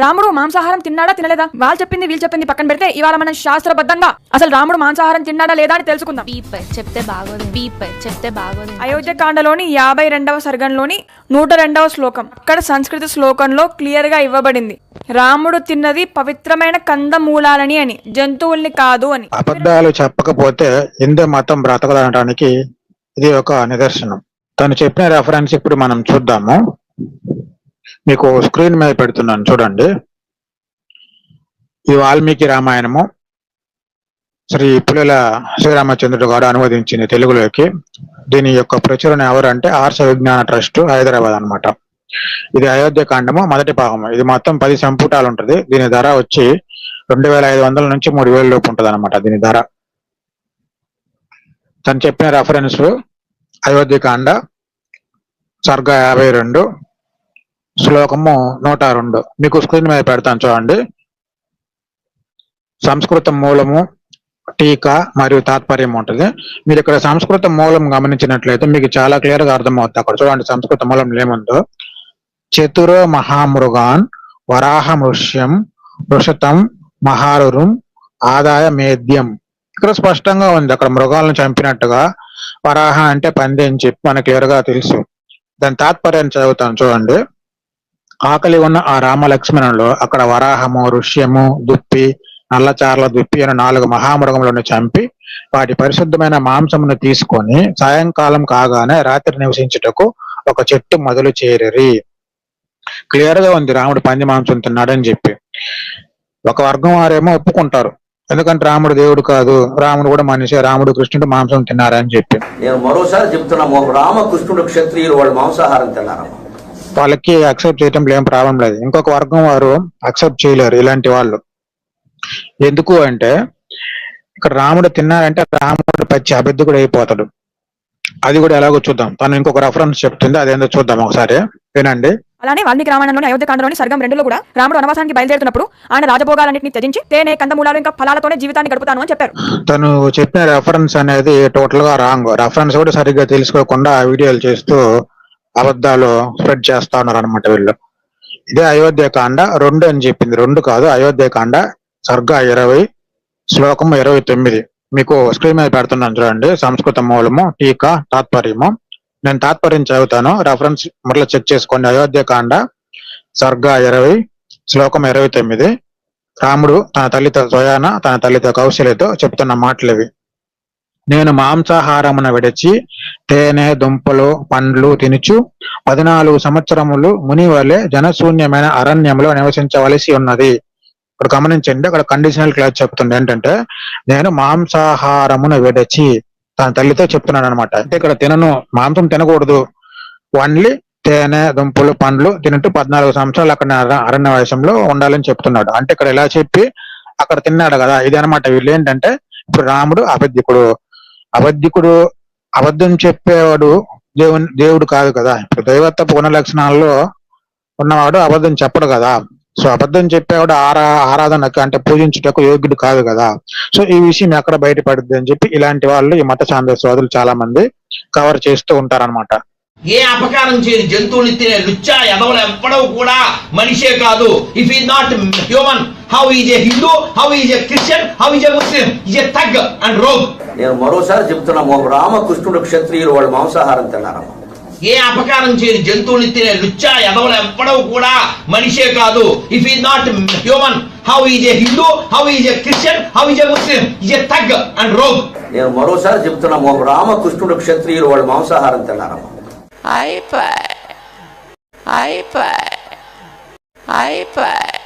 రాముడు మాంసాహారం తిన్నాడా తినలేదా? వాళ్ళు చెప్పింది వీళ్ళు చెప్పింది పక్కన పెడితే ఇవాళ మనం శాస్త్రబద్ధంగా. అసలు రాముడు మాంసాహారం తిన్నాడా లేదా అని తెలుసుకుందాం. బీప్ చెప్తే బాగోదు బీప్ చెప్తే బాగోదు. అయోధ్య కాండలోని యాభై రెండవ సర్గంలోని నూట రెండవ శ్లోకం. ఇక్కడ సంస్కృత శ్లోకంలో క్లియర్గా ఇవ్వబడింది. రాముడు తిన్నది పవిత్రమైన కందమూలాలని అని జంతువుల్ని కాదు అని. అబద్ధాలు చెప్పకపోతే హిందూ మతం బ్రతకదనడానికి ఇది ఒక నిదర్శనం. తను చెప్పిన రెఫరెన్స్ ఇప్పుడు మనం చూద్దాము. మీకు స్క్రీన్ మీద పెడుతున్నాను చూడండి. ఈ వాల్మీకి రామాయణము శ్రీ పుల్లెల శ్రీరామచంద్రుడు గారు అనువదించింది తెలుగులోకి. దీని యొక్క ప్రచురణ ఎవరంటే ఆర్ష విజ్ఞాన ట్రస్ట్ హైదరాబాద్ అనమాట ఇది అయోధ్య కాండము మొదటి భాగము ఇది మొత్తం పది సంపుటాలు ఉంటుంది. దీని ధర వచ్చి రెండు వేల ఐదు వందల నుంచి మూడు వేల లోపు ఉంటుంది అనమాట దీని ధర. తను చెప్పిన రెఫరెన్స్ అయోధ్య కాండ సర్గ యాభై రెండు శ్లోకము నూట రెండు. మీకు స్క్రీన్ మీద పెడతాను చూడండి. సంస్కృత మూలము టీకా మరియు తాత్పర్యం ఉంటుంది. మీరు ఇక్కడ సంస్కృత మూలం గమనించినట్లయితే మీకు చాలా క్లియర్గా అర్థమవుతుంది అక్కడ చూడండి సంస్కృత మూలం ఏముందో. చతురో మహామృగాన్ వరాహ మృష్యం వృషతం మహారురుం ఆదాయ మేద్యం. ఇక్కడ స్పష్టంగా ఉంది. అక్కడ మృగాలను చంపినట్టుగా వరాహ అంటే పంది అని చెప్పి మనకు క్లియర్గా తెలుసు. దాని తాత్పర్యాన్ని చదువుతాను చూడండి. ఆకలి ఉన్న ఆ రామలక్ష్మణులు అక్కడ వరాహము ఋష్యము దుప్పి నల్లచార్ల దుప్పి అని నాలుగు మహామృగములను చంపి వాటి పరిశుద్ధమైన మాంసమును తీసుకొని సాయంకాలం కాగానే రాత్రి నివసించుటకు ఒక చెట్టు మొదలు చేరిరి. క్లియర్గా ఉంది రాముడు పంది మాంసం తిన్నాడని చెప్పి. ఒక వర్గం వారేమో ఒప్పుకుంటారు. ఎందుకంటే రాముడు దేవుడు కాదు రాముడు కూడా మనిషి రాముడు కృష్ణుడు మాంసం తిన్నారని చెప్పి. నేను మరోసారి చెప్తున్నాము రామకృష్ణుడు క్షత్రియులు వాళ్ళు మాంసాహారం తిన్నారమ్మా. వాళ్ళకి అక్సెప్ట్ చేయటంలో ఏం ప్రాబ్లం లేదు. ఇంకొక వర్గం వారు అక్సెప్ట్ చేయలేరు ఇలాంటి వాళ్ళు. ఎందుకు అంటే ఇక్కడ రాముడు తిన్నారంటే రాముడు పచ్చి అబద్ధకుడు అయిపోతాడు. అది కూడా ఎలాగో చూద్దాం. తను ఇంకొక రెఫరెన్స్ చెప్తుంది అదేందో చూద్దాం ఒకసారి. వినండి. అలానే వాల్మీకి రామాయణంలోని అయోధ్య కాండలోని సర్గం రెండులో కూడా రాముడు వనవాసానికి బయలుదేరుతున్నప్పుడు ఆయన రాజభోగాలన్నింటినీ త్యజించి తేనె కందమూలాలు ఇంకా ఫలాలతోనే జీవితాన్ని గడుపుతాను అని చెప్పారు. తను చెప్పిన రెఫరెన్స్ అనేది టోటల్గా రాంగ్ రెఫరెన్స్ కూడా సరిగ్గా తెలుసుకోకుండా వీడియోలు చేస్తూ అబద్ధాలు స్ప్రెడ్ చేస్తా ఉన్నారు అనమాట వీళ్ళు. ఇదే అయోధ్య కాండ రెండు అని చెప్పింది. రెండు కాదు అయోధ్య కాండ సర్గ ఇరవై శ్లోకం ఇరవై తొమ్మిది. మీకు స్క్రీన్ మీద పెడుతున్నాను చూడండి. సంస్కృత మూలము టీకా తాత్పర్యము. నేను తాత్పర్యం చదువుతాను. రెఫరెన్స్ మరలా చెక్ చేసుకోండి. అయోధ్య కాండ సర్గ ఇరవై శ్లోకం ఇరవై తొమ్మిది. రాముడు తన తల్లితో స్వయాన తన తల్లితో కౌశల్యతో చెప్తున్న మాటలు ఇవి. నేను మాంసాహారమున విడిచి తేనె దుంపలు పండ్లు తినుచు పద్నాలుగు సంవత్సరములు ముని వలె జనశూన్యమైన అరణ్యంలో నివసించవలసి ఉన్నది. ఇక్కడ గమనించండి అక్కడ కండిషనల్ క్లాస్ చెప్తుంది. ఏంటంటే నేను మాంసాహారమున విడచి తన తల్లితో చెప్తున్నాను అనమాట అంటే ఇక్కడ తినను మాంసం తినకూడదు. ఓన్లీ తేనె దుంపలు పండ్లు తింటూ పద్నాలుగు సంవత్సరాలు అక్కడ అరణ్యవాసంలో అరణ్య ఉండాలని చెప్తున్నాడు. అంటే ఇక్కడ ఇలా చెప్పి అక్కడ తిన్నాడు కదా. ఇది అనమాట వీళ్ళు ఏంటంటే ఇప్పుడు రాముడు అబద్ధికుడు అబద్ధికుడు అబద్ధం చెప్పేవాడు దేవుని దేవుడు కాదు కదా. ఇప్పుడు దైవత్వ లక్షణాల్లో ఉన్నవాడు అబద్ధం చెప్పడు కదా. సో అబద్ధం చెప్పేవాడు ఆరా ఆరాధనకు అంటే పూజించుటకు యోగ్యుడు కాదు కదా. సో ఈ విషయం ఎక్కడ బయటపడుద్ది అని చెప్పి ఇలాంటి వాళ్ళు ఈ మత సాందస్వాదులు చాలా మంది కవర్ చేస్తూ ఉంటారన్నమాట. ఏ అపకారం చేయని జంతువుని తినే లుచ్చా ఎదవలు ఎవ్వడవు కూడా మనిషే కాదు if is not human how is a Hindu how is a Christian how is a Muslim is a thug and rogue నేను మరోసారి చెప్తున్నాము రామకృష్ణుడు క్షత్రియులు వాళ్ళు మాంసాహారం తిన్నారమ్మా ఏ అపకారం చేయని జంతువుని తినే లుచ్చా ఎదవలు ఎవ్వడవు కూడా మనిషే కాదు if is not human how is a Hindu how is a Christian how is a Muslim is a thug and rogue నేను మరోసారి చెప్తున్నాము రామకృష్ణుడు క్షత్రియులు వాళ్ళు మాంసాహారం తిన్నారమ్మా iPad, iPad, iPad.